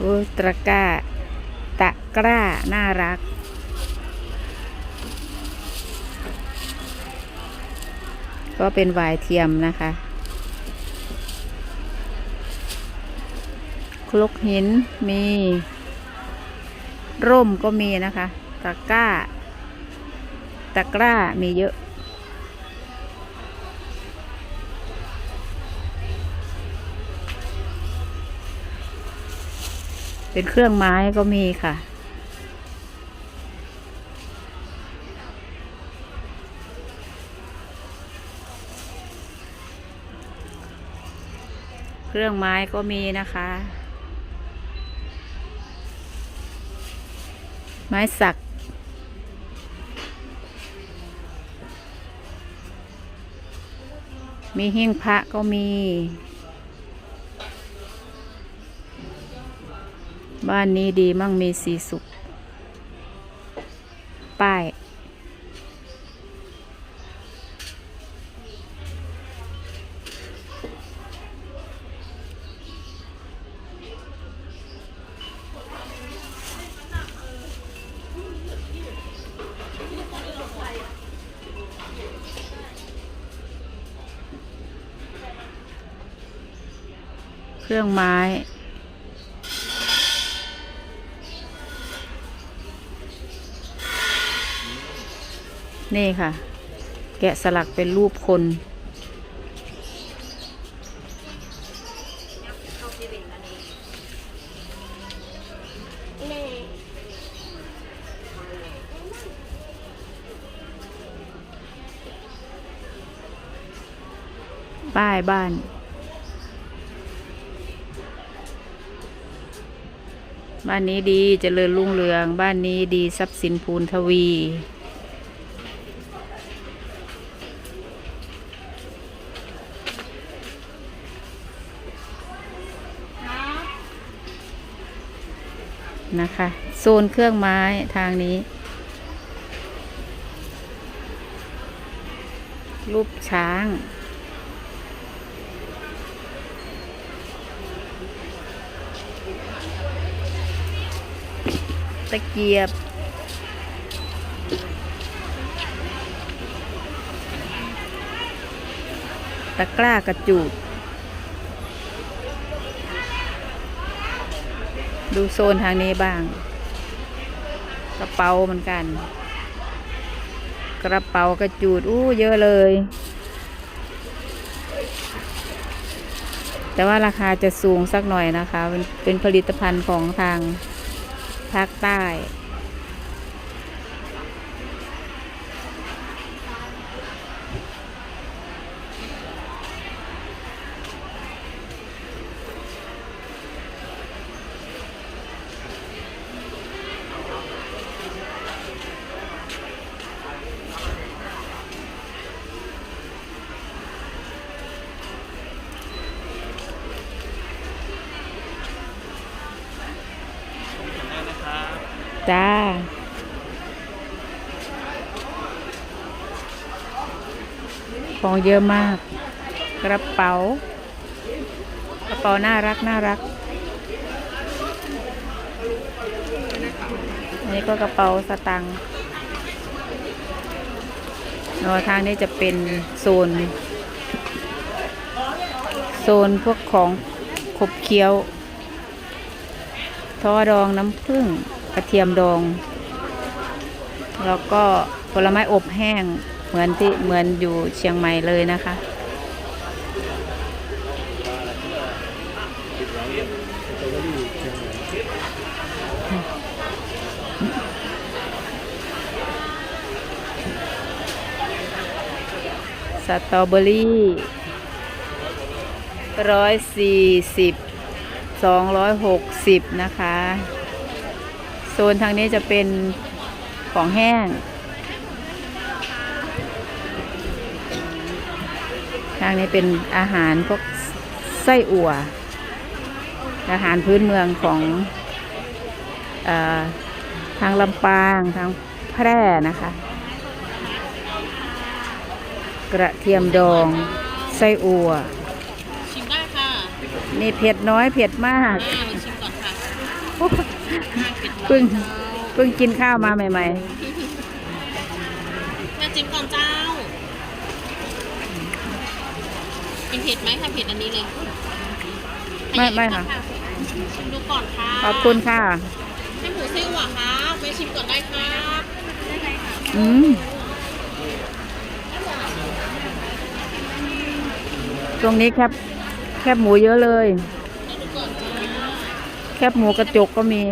โอ้ตะกร้า ตะกร้า น่ารัก ก็เป็นวายเทียมนะคะ คลกหินมี ร่มก็มีนะคะ ตะกร้า ตะกร้ามีเยอะ เป็นเครื่องไม้ก็มีค่ะ เครื่องไม้ก็มีนะคะ ไม้สักมีหิ้งพระก็มี บ้านนี้ดีมั่งมีสีสุข ป้าย เครื่องไม้ นี่ค่ะ แกะสลักเป็นรูปคน ป้ายบ้านบ้านนี้ดีเจริญรุ่งเรือง บ้านนี้ดีทรัพย์สินพูนทวี นะคะ โซนเครื่องไม้ทางนี้ รูปช้าง ตะเกียบตะกร้ากระจูด ดูโซนทางนี้บ้าง กระเป๋าเหมือนกัน กระเป๋ากระจูดอู้เยอะเลย แต่ว่าราคาจะสูงสักหน่อยนะคะ เป็นเป็นผลิตภัณฑ์ของทางภาคใต้ ของเยอะมาก กระเป๋ากระเป๋าน่ารักน่ารักอันนี้ก็กระเป๋าสตังค์เนอะทางนี้จะเป็นโซน โซนพวกของขบเคี้ยวทอดองน้ำผึ้งกระเทียมดอง แล้วก็ผลไม้อบแห้ง เหมือนที่เหมือนอยู่เชียงใหม่เลยนะคะ สตรอเบอรี่ร้อยสี่สิบสองร้อยหกสิบนะคะ โซนทางนี้จะเป็นของแห้ง ทางนี้เป็นอาหารพวกไส้อั่ว อาหารพื้นเมืองของเออทางลำปางทางแพร่นะคะ กระเทียมดองไส้อั่วชิมได้ค่ะ นี่เผ็ดน้อยเผ็ดมากอ่ามาชิมก่อนค่ะเพิ่งเพิ่งกินข้าวมาใหม่มาจิ้มก่อนเจ้ากิน เผ็ดไหมค่ะเผ็ดอันนี้เลยๆไม่ไม่ค่ะ ชิมดูก่อนค่ะขอบคุณค่ะให้หมูซิ่วอะครับไปชิมก่อนได้ครับอืมตรงนี้แคบแคบหมูเยอะเลย แคบหมูกระจกก็มี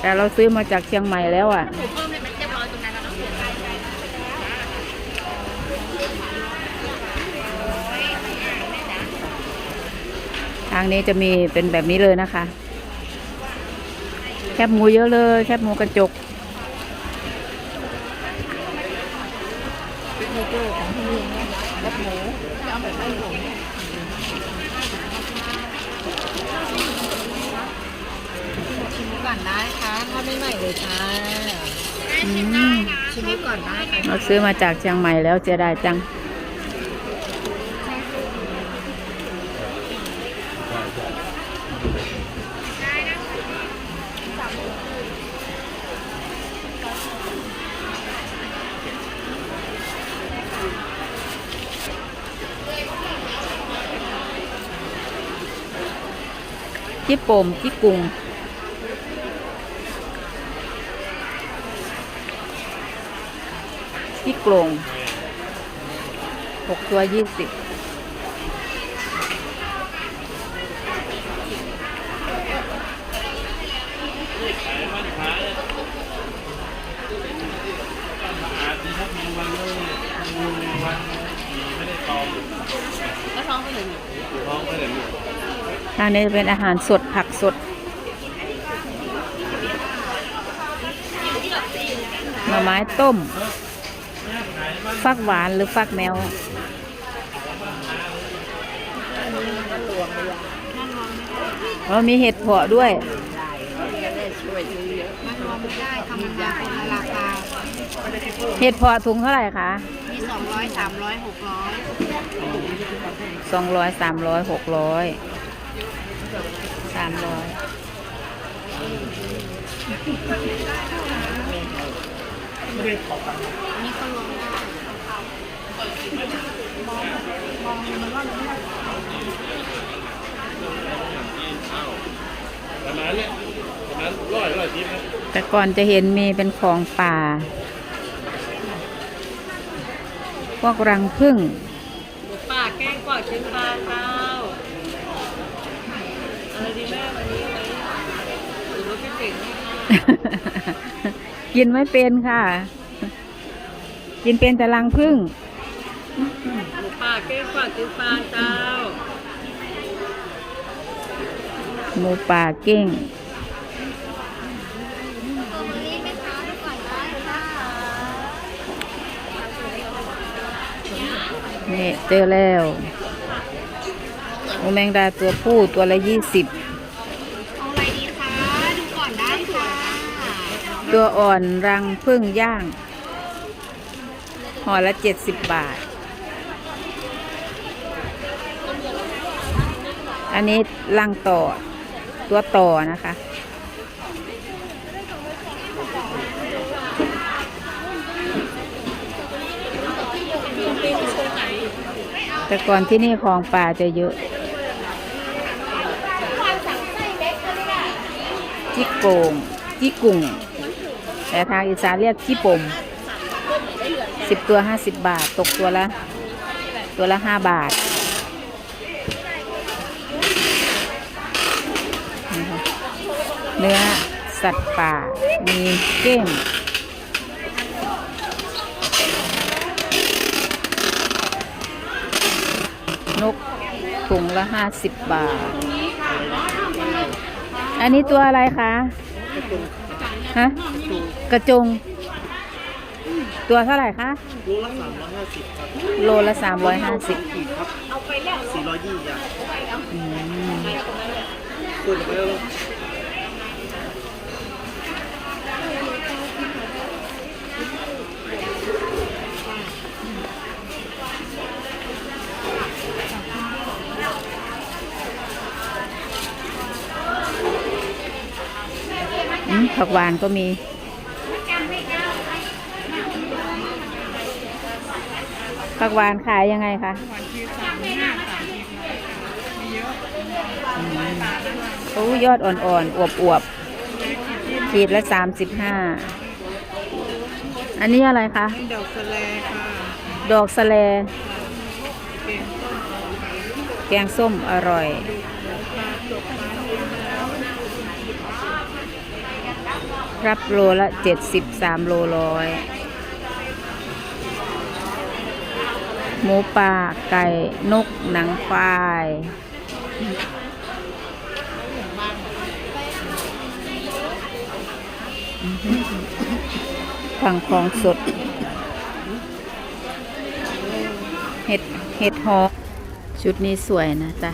แต่เราซื้อมาจากเชียงใหม่แล้วอะ หมูเพิ่มเลยมันเรียบร้อยตรงนั้นแล้วเนาะเสียใจ ทางนี้จะมีเป็นแบบนี้เลยนะคะ แคบหมูเยอะเลย แคบหมูกระจกชิมก่อนได้ค่ะถ้าไม่ใหม่เลยค่ะอืมชิมก่อนได้ค่ะเราซื้อมาจากเชียงใหม่แล้วเสียดายจัง จิโปมจิกุงที่โกรงหกตัวยี่สิบ แล้วท้องไปเลยทางนี้เป็นอาหารสดผักสดหน่อไม้ต้ม ฟักหวานหรือฟักแมวเรามีเห็ดเพาะด้วยมันรวมได้ธรรมดาคนละราคาเห็ดเพาะถุงเท่าไหร่คะมี สองร้อยสามร้อยหกร้อยสองร้อยสามร้อยหกร้อยสามร้อยนี่ก็รวมได้ประมาณเนี้ยประมาณร้อยร้อยทิพย์นะแต่ก่อนจะเห็นมีเป็นของป่า พ วกรังผึ้งปากแกงกอดชิ้นปลาเจ้าอะไรดีแม่วันนี้ไหมหรือว่าพี่เก่งไหมคะกินไม่เป็นค่ะ กินเป็นแต่รังผึ้งหมูป่าแกงกอดชิ้นปลาเจ้าหมูป่าเก้ง นี่เจอแล้วหมูแมงดาตัวผู้ตัวละยี่สิบเอาอะไรดีคะดูก่อนได้ค่ะตัวอ่อนรังผึ้งย่างห่อละเจ็ดสิบบาท อันนี้รังต่อตัวต่อนะคะ แต่ก่อนที่นี่ของป่าจะเยอะ จิกโกงจิกุ่งแต่ทางอีสานเรียกจิปมสิบตัวห้าสิบบาท ตกตัวละ ตัวละห้าบาทเนื้อสัตว์ป่า มีเก้ง ถุงละห้าสิบบาท อันนี้ตัวอะไรคะ ฮะ กระจง ตัวเท่าไหร่คะ โลละสามร้อยห้าสิบครับโลละสามร้อยห้าสิบขีดครับสี่ร้อยยี่อย่างพูดไปแล้ว ผักหวานก็มี ผักหวานขายยังไงคะวันที่สามห้าสามสิบมีเยอะโอ้ยอดอ่อนๆอวบอวบๆ ขีดละสามสิบห้า อันนี้อะไรคะ ดอกสะแลค่ะ ดอกสะแลเก่งต้นแกงส้มอร่อย ปลาจกปลาเลี้ยงแล้ว รับโลละเจ็ดสิบสามโลร้อยหมูป่าไก่นกหนังควายฝั่งของสด เห็ดเห็ดหอกชุดนี้สวยนะจ๊ะ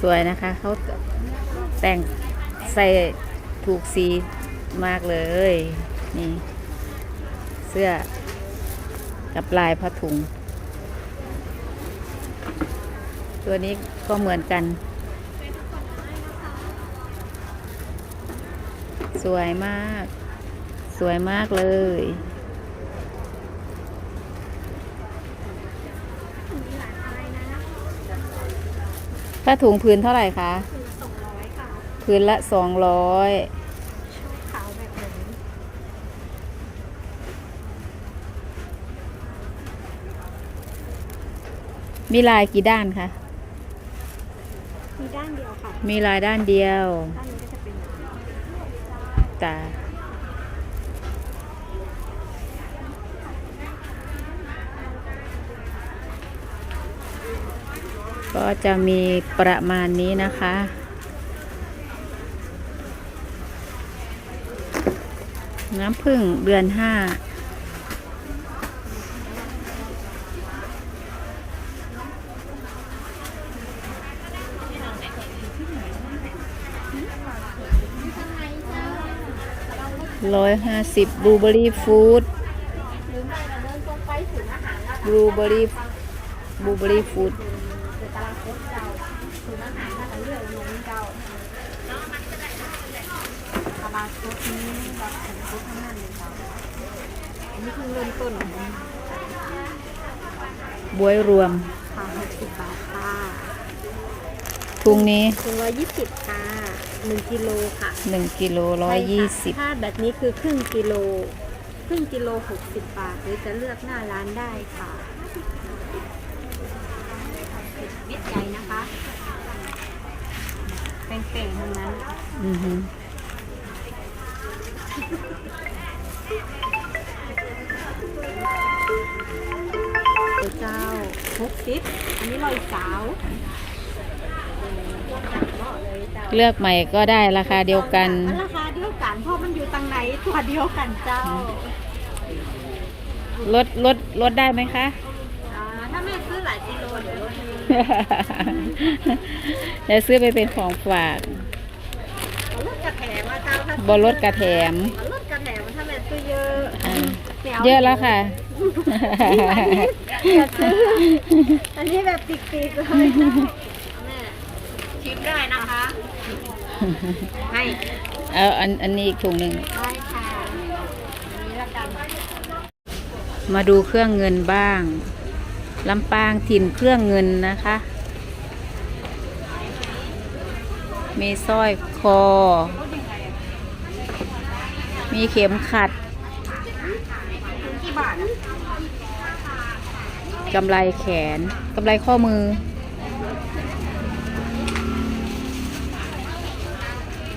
สวยนะคะ เขาแต่งใส่ ถูกสีมากเลย นี่ เสื้อกับลายผ้าถุง ตัวนี้ก็เหมือนกัน สวยมาก สวยมากเลยถ้าถุงพื้นเท่าไหร่คะ พื้นละสองร้อยขาวแบบไหนมีลายกี่ด้านคะ มีด้านเดียวค่ะมีลายด้านเดียวด้านนี้ก็จะเป็นจ้ะก็จะมีประมาณนี้นะคะ น้ำผึ้งเดือนห้าร้อยห้าสิบบลูเบอรี่ฟู้ดบลูเบอรี่บลูเบอรี่ฟู้ด เดี๋ยวตารางครบเจ้าถึงอาหารถ้าเราเลือกลงเจ้าตารางครบนี้เราถึงครบทั้งนั้นเลยเจ้าอันนี้คือเริ่มต้นของมันบวยรวมค่ะหกสิบบาทค่ะทุงนี้ถุงร้อยยี่สิบค่ะหนึ่งกิโลค่ะหนึ่งกิโลร้อยยี่สิบใช่ค่ะถ้าแบบนี้คือครึ่งกิโล ครึ่งกิโลหกสิบบาทหรือจะเลือกหน้าร้านได้ค่ะวิทย์ใหญ่นะคะเป่งๆทั้งนั้น อือฮึ เลือกใหม่ก็ได้ราคาเดียวกัน ราคาเดียวกันเพราะมันอยู่ตังไหนตัวเดียวกันเจ้าลดลดลดได้ไหมคะอ่าถ้าแม่ซื้อหลายกิโลเดี๋ยวลดให้เดี๋ยวซื้อไปเป็นของฝากลดกระแถมมาเจ้าถ้าบลดกระแถมลดกระแถมถ้าแม่ซื้อเยอะอ่าไม่เยอะแล้วค่ะ อย่าซื้ออันนี้แบบปีกๆเลยแม่ชิมได้นะคะ ให้เอาอันอันนี้อีกถุงหนึ่ง ได้ค่ะอันนี้ละกันมาดูเครื่องเงินบ้าง ลำปางถิ่นเครื่องเงินนะคะ มีสร้อยคอ มีเข็มขัด กี่บาท กำไรแขนกำไรข้อมือ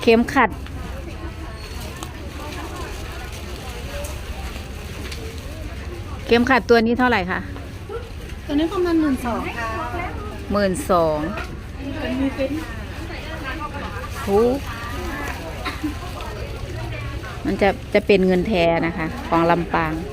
เข็มขัด เข็มขัดตัวนี้เท่าไหร่คะตัวนี้ประมาณหมื่นสองค่ะหมื่นสองหูมันจะจะเป็นเงินแท้นะคะ ของลำปางเ